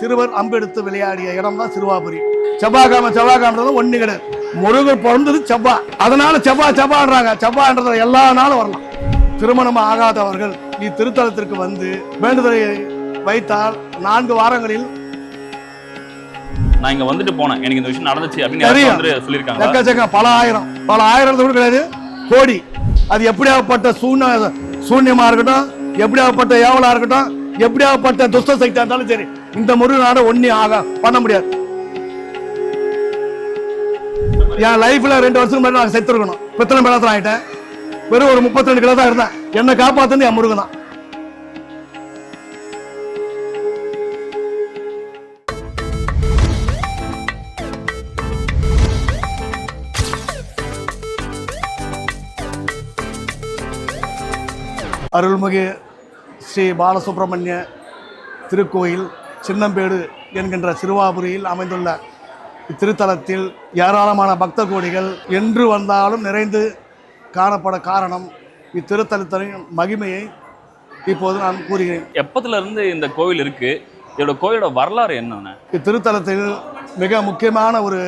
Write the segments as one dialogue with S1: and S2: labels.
S1: சிறுவர் அம்பெடுத்து விளையாடிய இடம் தான் சிறுவாபுரி செவ்வாய்க்கிழமை செவ்வாய்க்கிழமை ஒண்ணு கிடையாது முருகர் பிறந்தது செவ்வாய் அதனால செவ்வாய் செவ்வாய்ன்றாங்க. செவ்வாய்ன்றதுல எல்லா நாளும் வரலாம். திருமணம் ஆகாதவர்கள் இத்திருத்தலத்திற்கு வந்து வேண்டுதலை வைத்தால் நான்கு வாரங்களில்
S2: நான் இங்க வந்துட்டு போனேன். எனக்கு இந்த விஷயம் நடந்துச்சு அப்படின்னு சொல்லியிருக்காங்க
S1: எக்கச்சக்கம் பல ஆயிரம். பல ஆயிரம் கூட கிடையாது. கோடி. அது எப்படியாப்பட்ட சூன்ய சூன்யமா இருக்கட்டும் எப்படியாப்பட்ட ஏவலா இருக்கட்டும் எப்படியாப்பட்ட துஷ்ட சக்தியா இருந்தாலும் சரி. இந்த முருகனால ஒன்னி ஆக பண்ண முடியாது. என் லைஃப்ல ரெண்டு வருஷத்துக்கு முன்னாடி நான் செத்துருக்கணும். பித்தளை மேலத்தில் ஆகிட்டேன் வெறும் ஒரு முப்பத்தி ரெண்டு கிலோ தான் இருந்தேன். என்னை காப்பாத்துன்னு என் முருகன் தான். அருள்மிகு ஸ்ரீ பாலசுப்ரமணிய திருக்கோயில் சின்னம்பேடு என்கின்ற சிறுவாபுரியில் அமைந்துள்ள இத்திருத்தலத்தில் ஏராளமான பக்த கோடிகள் என்று வந்தாலும் நிறைந்து காணப்பட காரணம் இத்திருத்தலத்தின் மகிமையை இப்போது நான் கூறுகிறேன்.
S2: எப்பத்துல இருந்து இந்த கோவில் இருக்கு? இதோட கோவிலோட வரலாறு என்னன்னு?
S1: இத்திருத்தலத்தில் மிக முக்கியமான ஒரு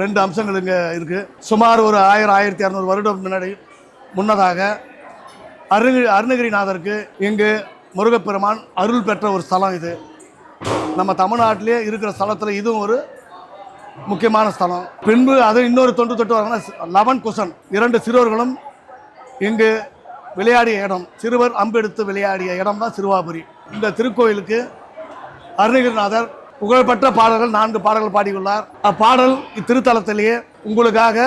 S1: ரெண்டு அம்சங்கள் இங்கே இருக்குது சுமார் ஒரு ஆயிரம் ஆயிரத்தி இரநூறு வருடம் முன்னாடி முன்னதாக அருணி அருணகிரிநாதருக்கு இங்கு முருகப்பெருமான் அருள் பெற்ற ஒரு ஸ்தலம் இது. நம்ம தமிழ்நாட்டிலே இருக்கிற ஸ்தலத்தில் இதுவும் ஒரு முக்கியமான ஸ்தலம். பின்பு அது இன்னொரு தொன்று தொட்டு வராங்கன்னா லவன் குசன். இரண்டு சிறுவர்களும் இங்கு விளையாடிய இடம். சிறுவர் அம்பெடுத்து விளையாடிய இடம் தான் சிறுவாபுரி இந்த திருக்கோயிலுக்கு அருணகிரிநாதர் புகழ்பெற்ற பாடல்கள் நான்கு பாடல்கள் பாடியுள்ளார். அப்பாடல் இத்திருத்தலத்திலேயே உங்களுக்காக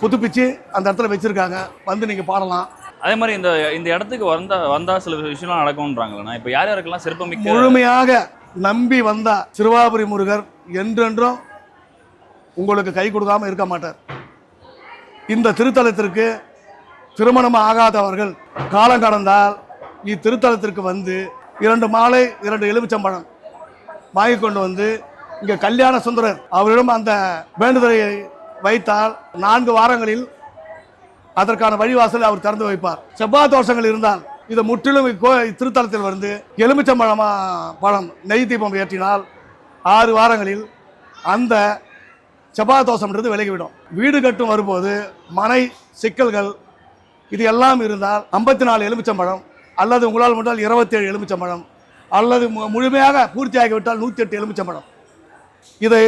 S1: புதுப்பிச்சு அந்த இடத்துல வச்சுருக்காங்க. வந்து நீங்கள் பாடலாம்.
S2: அதே மாதிரி இந்த இந்த இடத்துக்கு வந்தா வந்தா சில விஷயம்லாம் நடக்கும்ன்றாங்களா இப்போ யார் யாருக்கெல்லாம் சிறப்புமிக்க
S1: முழுமையாக நம்பி வந்தா சிறுவாபுரி முருகர் என்றென்றும் உங்களுக்கு கை கொடுக்காம இருக்க மாட்டார். இந்த திருத்தலத்திற்கு திருமணம் ஆகாதவர்கள் காலம் கடந்தால் இத்திருத்தலத்திற்கு வந்து இரண்டு மாலை இரண்டு எலுமிச்சம்பழம் வாங்கி கொண்டு வந்து இங்கே கல்யாண சுந்தரர் அவரிடம் அந்த வேண்டுதலை வைத்தால் நான்கு வாரங்களில் அதற்கான வழிவாசலை அவர் திறந்து வைப்பார். செவ்வாய் தோஷங்கள் இருந்தால் இதை முற்றிலும் இக்கோ திருத்தலத்தில் வந்து எலுமிச்சம்பழமா பழம் நெய் தீபம் ஏற்றினால் ஆறு வாரங்களில் அந்த செவ்வாய் தோஷம்ன்றது விலகிவிடும். வீடு கட்டும் வரும்போது மனை சிக்கல்கள் இது எல்லாம் இருந்தால் ஐம்பத்தி நாலு எலுமிச்சம்பழம் அல்லது உங்களால் முடிந்தால் இருபத்தேழு எலுமிச்சம்பழம் அல்லது மு- முழுமையாக பூர்த்தியாகிவிட்டால் நூற்றி எட்டு எலுமிச்சம்பழம் இதை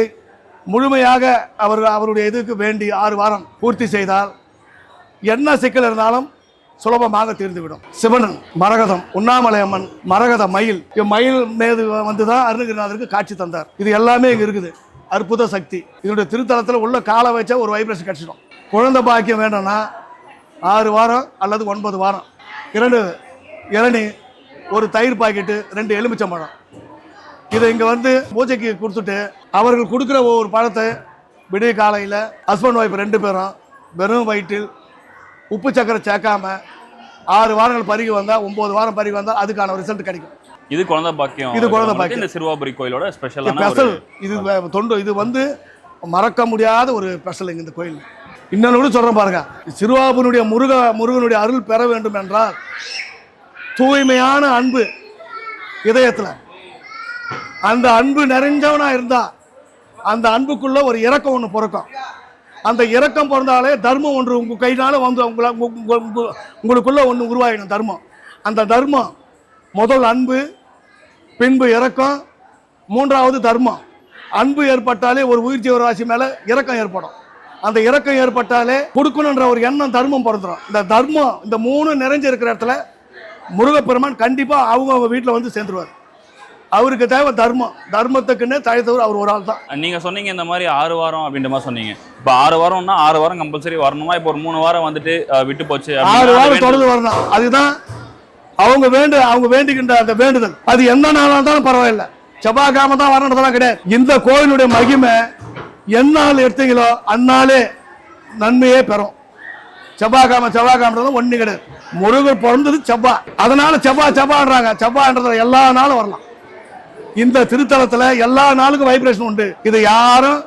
S1: முழுமையாக அவர் அவருடைய இதுக்கு வேண்டி ஆறு வாரம் பூர்த்தி செய்தால் என்ன சிக்கல் இருந்தாலும் சுலபமாக தீர்ந்துவிடும். சிவனன் மரகதம் உண்ணாமலை அம்மன் மரகத மயில். மயில் மேது வந்து தான் அருணகிரிநாதருக்கு காட்சி தந்தார். இது எல்லாமே இங்கே இருக்குது. அற்புத சக்தி. இதனுடைய திருத்தலத்தில் உள்ள காலை வச்சா ஒரு வைப்ரேஷன் கிடச்சிடும். குழந்தை பாக்கியம் வேணும்னா ஆறு வாரம் அல்லது ஒன்பது வாரம். இரண்டு இளநி ஒரு தயிர் பாக்கெட்டு ரெண்டு எலுமிச்சம்பழம். இதை இங்கே வந்து பூஜைக்கு கொடுத்துட்டு அவர்கள் கொடுக்குற ஒவ்வொரு பழத்தை விடிய காலையில் ஹஸ்பண்ட் ஒய்ஃப் ரெண்டு பேரும் வெறும் வயிற்றில் உப்பு சக்கரை சேர்க்காம ஆறு வாரங்கள் பருகி வந்தால் ஒம்பது வாரம் பருகி வந்தால் அதுக்கான ரிசல்ட் கிடைக்கும்.
S2: இது குழந்தை பாக்கியம்.
S1: இது குழந்தை பாக்கியம்.
S2: இந்த சிறுவாபுரி கோயிலோட ஸ்பெஷலான
S1: ஸ்பெஷல் இது தொண்டு. இது வந்து மறக்க முடியாத ஒரு ஸ்பெஷல் இந்த கோயில். இன்னொன்று கூட சொல்கிறேன் பாருங்க. சிறுவாபுனுடைய முருக முருகனுடைய அருள் பெற வேண்டும் என்றால் தூய்மையான அன்பு இதயத்தில். அந்த அன்பு நிறைஞ்சவனா இருந்தா அந்த அன்புக்குள்ள ஒரு இரக்கம் ஒன்று பிறக்கும். அந்த இரக்கம் பிறந்தாலே தர்மம் ஒன்று உங்க கையினால வந்து உங்களை உங்க- உங்களுக்குள்ள ஒன்று உருவாகிடும் தர்மம். அந்த தர்மம் முதல் அன்பு பின்பு இரக்கம் மூன்றாவது தர்மம். அன்பு ஏற்பட்டாலே ஒரு உயிர் ஜீவராசி மேல இரக்கம் ஏற்படும். அந்த இரக்கம் ஏற்பட்டாலே கொடுக்கணுன்ற ஒரு எண்ணம் தர்மம் பிறந்துடும் இந்த தர்மம் இந்த மூணு நிறைஞ்சு இருக்கிற இடத்துல முருகப்பெருமான் கண்டிப்பா அவங்க அவங்க வீட்டில் வந்து சேர்ந்துருவார். அவருக்கு தேவை தர்மம். தர்மத்துக்குன்னு தழைத்தவர் அவர் ஒரு ஆள் தான்.
S2: நீங்க சொன்னீங்க இந்த மாதிரி ஆறு வாரம் அப்படின்ற மாதிரி சொன்னீங்க. இப்போ ஆறு வாரம்னா ஆறு வாரம் கம்பல்சரி வரணுமா? இப்போ ஒரு மூணு வாரம் வந்துட்டு விட்டு போச்சு
S1: ஆறு வாரம் தொடர்ந்து வரணும். அதுதான் அவங்க வேண்டு அவங்க வேண்டுகின்ற அந்த வேண்டுதல். அது எந்த நாளாக இருந்தாலும் பரவாயில்ல. செவ்வாய்க்கிழமை தான் வரணுன்றதெல்லாம் கிடையாது. இந்த கோயிலுடைய மகிமை எந்நாள் எடுத்தீங்களோ அந்நாளே நன்மையே பெறும். செவ்வாய்க்கிழமை செவ்வாய்க்கிழமை ஒண்ணு கிடையாது. முருகர் பிறந்தது செவ்வாய். அதனால செவ்வாய் செவ்வாய்ன்றாங்க. செவ்வாய்ன்றதுல எல்லா நாளும் வரலாம். இந்த திருத்தலத்துல எல்லா நாளுக்கும் வைப்ரேஷன் உண்டு. இது யாரும்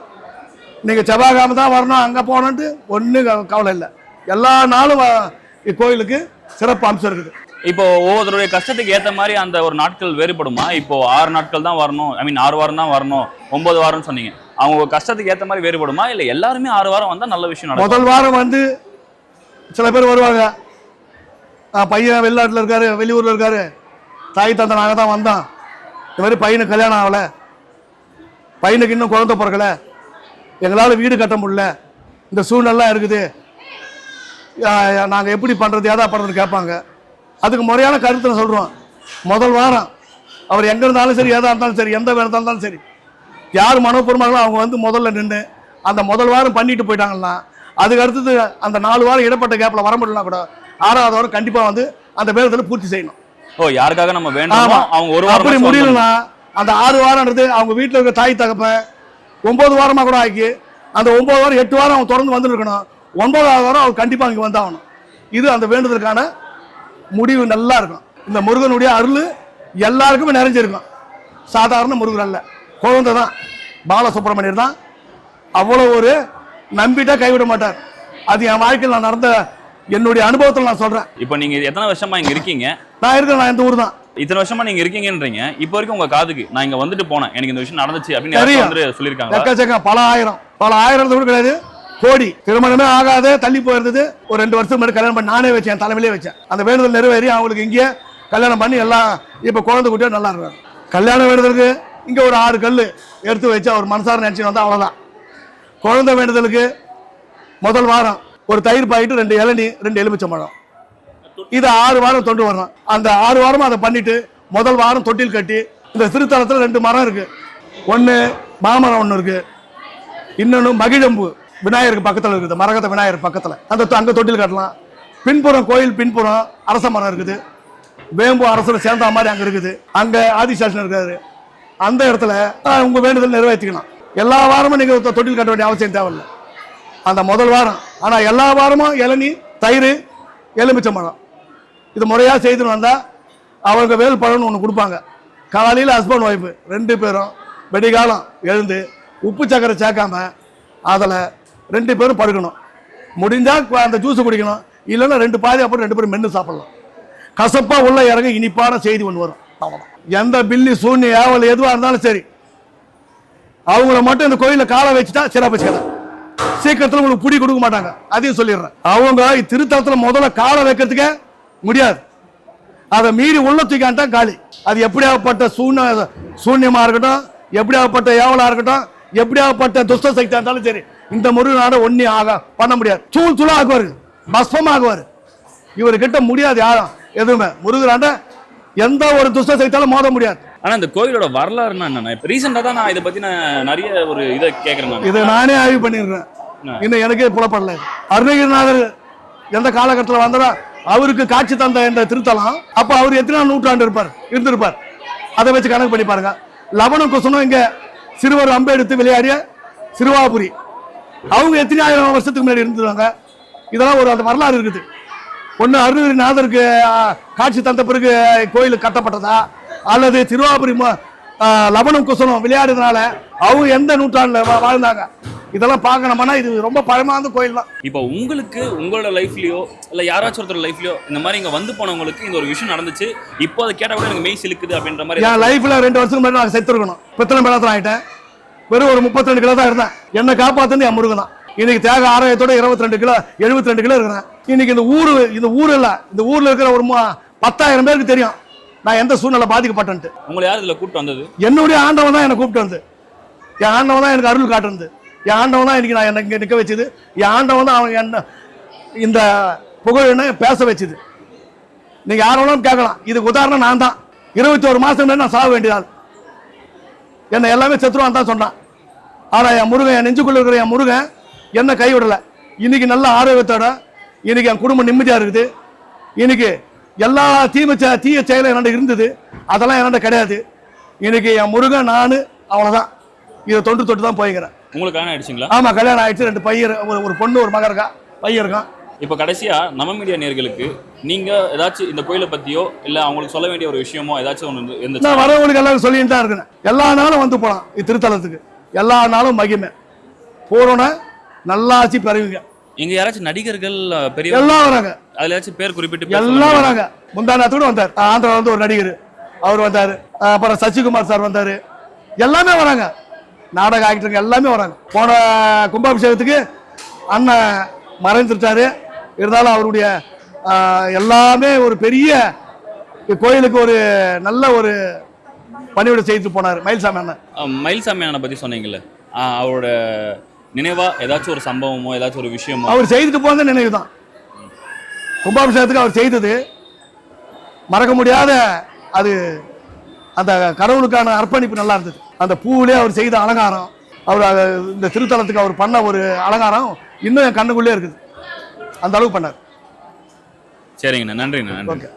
S1: நீங்க செவ்வாய்க்கிழமை தான் வரணும் அங்க போகணுன்ட்டு ஒன்றும் கவலை இல்லை. எல்லா நாளும் இக்கோயிலுக்கு சிறப்பு அம்சம் இருக்குது.
S2: இப்போ ஒவ்வொருத்தருடைய கஷ்டத்துக்கு ஏத்த மாதிரி அந்த ஒரு நாட்கள் வேறுபடுமா? இப்போ ஆறு நாட்கள் தான் வரணும் ஐ மீன் ஆறு வாரம் தான் வரணும் ஒன்பது வாரம்னு சொன்னீங்க. அவங்க கஷ்டத்துக்கு ஏத்த மாதிரி வேறுபடுமா? இல்ல எல்லாருமே ஆறு வாரம் வந்தா நல்ல விஷயம் நடக்கும்?
S1: முதல் வாரம் வந்து சில பேர் வருவாங்க. பையன் வெளிநாட்டில் இருக்காரு வெளியூரில் இருக்காரு. தாய் தந்தை நாங்கள் தான் வந்தோம். இந்த மாதிரி பையனுக்கு கல்யாணம் ஆகலை. பையனுக்கு இன்னும் குழந்தை பிறக்கல. எங்களால் வீடு கட்ட முடியல. இந்த சூழ்நிலாம் இருக்குது. நாங்கள் எப்படி பண்ணுறது ஏதா பண்ணுறது கேட்பாங்க. அதுக்கு முறையான கருத்தை நான் சொல்கிறோம் முதல் வாரம் அவர் எங்கே இருந்தாலும் சரி ஏதா இருந்தாலும் சரி எந்த வேலை இருந்தாலும் சரி யார் மனப்பூர்வமாகலாம் அவங்க வந்து முதல்ல நின்று அந்த முதல் வாரம் பண்ணிட்டு போயிட்டாங்கன்னா அதுக்கு அடுத்தது அந்த நாலு வாரம் இடப்பட்ட கேப்பில் வர முடியலனா கூட ஆறாவது வாரம் கண்டிப்பாக வந்து அந்த வேதத்தில் பூர்த்தி செய்யணும்.
S2: ஓ யாருக்காக நம்ம வேண்டுமோ. அவங்க ஒரு வாரம்
S1: அப்படி
S2: தான்
S1: முடியலன்னா அந்த ஆறு வாரம்ன்றது அவங்க வீட்டில் இருக்க தாய் தகப்பன் ஒன்பது வாரமாக கூட ஆக்கி அந்த ஒன்பது வாரம் எட்டு வாரம் அவங்க தொடர்ந்து வந்துருக்கணும். ஒன்பதாவது வாரம் அவர் கண்டிப்பாக இங்கே வந்தாகணும். இது அந்த வேண்டுதலுக்கான முடிவு நல்லா இருக்கும் இந்த முருகனுடைய அருள் எல்லாருக்குமே நிறைஞ்சிருக்கும். சாதாரண முருகன் அல்ல. குழந்தை தான். பாலசுப்ரமணியர் தான். அவ்வளோ ஒரு நம்பிட்டா கைவிட மாட்டார். அது என் வாழ்க்கையில் நான் நடந்த என்னுடைய அனுபவத்தில் நான் சொல்கிறேன்
S2: இப்போ நீங்க எத்தனை வருஷமா இங்க இருக்கீங்க?
S1: நான் இருக்கிறேன் நான் இந்த ஊர் தான்
S2: இத்தனை வருஷமா நீங்க இருக்கீங்கன்றீங்க. இப்போ வரைக்கும் உங்க காதுக்கு நான் இங்க வந்துட்டு போனேன். எனக்கு இந்த விஷயம் நடந்துச்சு அப்படின்னு
S1: தெரியும்.
S2: வந்து சொல்லியிருக்காங்களா?
S1: எக்கச்சக்கம் பல ஆயிரம். பல ஆயிரம் கூட கிடையாது. கோடி. திருமணமே ஆகாது தள்ளி போயிருந்தது. ஒரு ரெண்டு வருஷம் முன்னாடி கல்யாணம் பண்ணி நானே வச்சேன் என் தலைமையிலே வச்சேன். அந்த வேண்டுதல் நிறைவேறி அவங்களுக்கு இங்கேயே கல்யாணம் பண்ணி எல்லாம் இப்போ குழந்தை குட்டியா நல்லா இருக்காரு கல்யாணம் வேண்டுதலுக்கு இங்கே ஒரு ஆறு கல் எடுத்து வச்சு அவர் மனசார நினச்சி வந்தால் அவ்வளோதான் குழந்தை வேண்டுதலுக்கு முதல் வாரம் ஒரு தயிர் பாயிட்டு ரெண்டு இளநி ரெண்டு எலுமிச்சம்பழம். இது ஆறு வாரம் தொண்டு வரணும். அந்த ஆறு வாரமும் அதை பண்ணிட்டு முதல் வாரம் தொட்டில் கட்டி இந்த திருத்தலத்தில் ரெண்டு மரம் இருக்கு. ஒன்று மாமரம் ஒன்று இருக்கு. இன்னொன்று மகிழம்பு விநாயகருக்கு பக்கத்தில் இருக்குது. மரகத விநாயகர் பக்கத்தில். அந்த அங்கே தொட்டில் கட்டலாம். பின்புறம் கோயில் பின்புறம் அரச மரம் இருக்குது. வேம்பு அரசர் சேர்ந்த மாதிரி அங்கே இருக்குது. அங்கே ஆதிசேஷன் இருக்காரு. அந்த இடத்துல உங்கள் வேண்டுதல் நிறைவேற்றிக்கலாம். எல்லா வாரமும் நீங்கள் தொட்டில் கட்ட வேண்டிய அவசியம் தேவையில்லை. அந்த முதல் வாரம் ஆனால் எல்லா வாரமும் இளநி தயிர் எலுமிச்சம்பழம் இது முறையாக செய்துன்னு வந்தால் அவங்க வேல் பழம்னு ஒன்று கொடுப்பாங்க. காலையில் ஹஸ்பண்ட் ஒய்ஃபு ரெண்டு பேரும் வெடிகாலம் எழுந்து உப்பு சக்கரை சேர்க்காம அதில் ரெண்டு பேரும் படுக்கணும். முடிஞ்சால் அந்த ஜூஸை குடிக்கணும். இல்லைன்னா ரெண்டு பாதி அப்புறம் ரெண்டு பேரும் மென்று சாப்பிடலாம். கசப்பாக உள்ள இறங்க இனிப்பான செய்தி ஒன்று வரும். எந்த பில்லி சூன்ய ஏவல் எதுவாக இருந்தாலும் சரி. அவங்கள மட்டும் இந்த கோயிலில் காலை வச்சுட்டா சிறப்பு செய்யலாம். சீக்கிரத்தில் உங்களுக்கு புடி கொடுக்க மாட்டாங்க. அதையும் சொல்லிடுறேன். அவங்க திருத்தலத்தில் முதல்ல காலை வைக்கிறதுக்கே முடியாது. அதை மீறி உள்ள தூக்கான்ட்டா காலி. அது எப்படியாகப்பட்ட சூன்ய சூன்யமா இருக்கட்டும் எப்படியாகப்பட்ட ஏவலா இருக்கட்டும் எப்படியாகப்பட்ட துஷ்ட சக்தியாக இருந்தாலும் சரி இந்த முருகனால ஒன்னி ஆக பண்ண முடியாது. தூள் தூளாக ஆகுவார். பஸ்மமாகுவார் ஆகுவாரு. இவர்கிட்ட முடியாது யாரும் எதுவுமே. முருகனாண்ட எந்த ஒரு துஷ்ட சக்தியாலும் மோத முடியாது.
S2: ஆனா இந்த கோயிலோட வரலாறுனா என்னன்னா இப்போ ரீசெண்டாக தான் நான் இதை பத்தி நான் நிறைய ஒரு இதை கேட்குறேன்
S1: இதை நானே ஆய்வு பண்ணிடுறேன். இன்னும் எனக்கே புலப்படல. அருணகிரிநாதர் எந்த காலகட்டத்தில் வந்தாரோ அவருக்கு காட்சி தந்த இந்த திருத்தலம் அப்போ அவர் எத்தனை நூற்றாண்டு இருப்பார் இருந்திருப்பார். அதை வச்சு கணக்கு பண்ணி பாருங்க. லவணம் குசனும் இங்க சிறுவர் அம்பு எடுத்து விளையாடிய சிறுவாபுரி. அவங்க எத்தனை ஆயிரம் வருஷத்துக்கு முன்னாடி இருந்துருவாங்க இதெல்லாம் ஒரு அந்த வரலாறு இருக்குது. ஒன்று அருணகிரிநாதருக்கு காட்சி தந்த பிறகு கோயில் கட்டப்பட்டதா? அல்லது திருவாபுரி லவணம் குசனம் விளையாடுறதுனால அவங்க எந்த நூற்றாண்டில் வாழ்ந்தாங்க? இதெல்லாம் பார்க்கணும்னா இது ரொம்ப பழமாந்த கோயில் தான்.
S2: இப்போ உங்களுக்கு உங்களோட லைஃப்லயோ இல்ல யாராச்சும் ஒருத்தர் லைஃப்லயோ இந்த மாதிரி இங்க வந்து போனவங்களுக்கு இந்த ஒரு விஷயம் நடந்துச்சு. இப்போ அதை கேட்ட கூட எனக்கு மெய் சிலுக்குது அப்படின்ற மாதிரி
S1: என் லைஃப்ல ரெண்டு வருஷத்துக்கு முன்னாடி நான் செத்துருக்கணும். பித்தளை மேலத்தில் ஆயிட்டேன். வெறும் ஒரு 32 கிலோ தான் இருந்தேன். என்னை காப்பாத்துன்னு என் முருகன் தான். இன்னைக்கு தேக ஆரோக்கியத்தோட 22 கிலோ 72 கிலோ இருக்கிறேன். இன்னைக்கு இந்த ஊரு இந்த ஊர் இல்ல இந்த ஊர்ல இருக்கிற ஒரு பத்தாயிரம் பேருக்கு தெரியும். நான் எந்த சூழ்நிலை பாதிக்கப்பட்டேன்ட்டு.
S2: உங்களை யார் இதுல கூப்பிட்டு வந்தது?
S1: என்னுடைய ஆண்டவன் தான் என்னை கூப்பிட்டு வந்து. என் ஆண்டவன் தான் எனக்கு அருள் காட்டுறது என் ஆண்டவன் தான் இன்னைக்கு நான் இங்க நிற்க வச்சது. என் ஆண்டவன் தான் அவன் என்ன இந்த புகழ் என்ன பேச வச்சது. நீங்க யார் வேணாலும் கேட்கலாம். இதுக்கு உதாரணம் நான் தான். இருபத்தி ஒரு முன்னாடி நான் சாக வேண்டிய ஆள் என்னை எல்லாமே செத்துருவான் தான் சொன்னான். ஆனா என் முருகன் என் நெஞ்சுக்குள்ள இருக்கிற என் முருகன் என்ன கைவிடல. இன்னைக்கு நல்ல ஆரோக்கியத்தோட இன்னைக்கு என் குடும்பம் நிம்மதியா இருக்குது. இன்னைக்கு எல்லா தீமை தீய செயலும் என்கிட்ட இருந்தது. அதெல்லாம் என்கிட்ட கிடையாது. இன்னைக்கு என் முருகன் நான் அவ்வளவுதான். இதை தொண்டு தொட்டு தான் போய்க்கிறேன்.
S2: உங்களுக்கு கல்யாணம் ஆயிடுச்சுங்களா?
S1: ஆமா கல்யாணம் ஆயிடுச்சு. ரெண்டு பையன் ஒரு ஒரு பொண்ணு ஒரு மகன் இருக்கா? பையன் இருக்கான்.
S2: இப்போ கடைசியா நம்ம மீடியா நேர்களுக்கு நீங்க ஏதாச்சும் இந்த கோயிலை பத்தியோ இல்ல அவங்களுக்கு சொல்ல வேண்டிய ஒரு விஷயமோ ஏதாச்சும் ஒன்று இருந்துச்சு.
S1: நான் வரவங்களுக்கு எல்லாரும் சொல்லிட்டு தான் இருக்கிறேன். எல்லா நாளும் வந்து போகலாம் இது திருத்தலத்துக்கு. எல்லா நாளும் மகிமை. போறோன்னா நல்லாச்சு பெறுவீங்க.
S2: இங்க யாராச்சும் நடிகர்கள் பெரிய
S1: எல்லாம் வராங்க.
S2: அதுல ஏதாச்சும் பேர் குறிப்பிட்டு
S1: எல்லாம்? வராங்க. முந்தானத்தோடு வந்தார். ஆந்திரா வந்து ஒரு நடிகர். அவர் வந்தார். அப்புறம் சசிகுமார் சார் வந்தார். எல்லாமே வராங்க. நாடக ஆக்டருங்க எல்லாமே வராங்க. போன கும்பாபிஷேகத்துக்கு அண்ணன் மறைந்துட்டாரு இருந்தாலும் அவருடைய எல்லாமே ஒரு பெரிய கோயிலுக்கு ஒரு நல்ல ஒரு பணிவிடை செய்து போனார். மயில்சாமி அண்ணன்.
S2: மயில்சாமி அண்ணனை பத்தி சொன்னீங்கல்ல. அவரோட நினைவா ஏதாச்சும் ஒரு சம்பவமோ ஏதாச்சும் ஒரு விஷயமோ?
S1: அவர் செய்துட்டு போன நினைவு தான். கும்பாபிஷேகத்துக்கு அவர் செய்தது. மறக்க முடியாத அது அந்த கடவுளுக்கான அர்ப்பணிப்பு நல்லா இருந்தது. அந்த பூவிலே அவர் செய்த அலங்காரம் அவர் இந்த திருத்தலத்துக்கு அவர் பண்ண ஒரு அலங்காரம் இன்னும் என் கண்ணுக்குள்ளே இருக்குது. அந்த அளவுக்கு பண்ணார்.
S2: சரிங்கண்ணா. நன்றிண்ணா. நன்றி.
S1: ஓகே.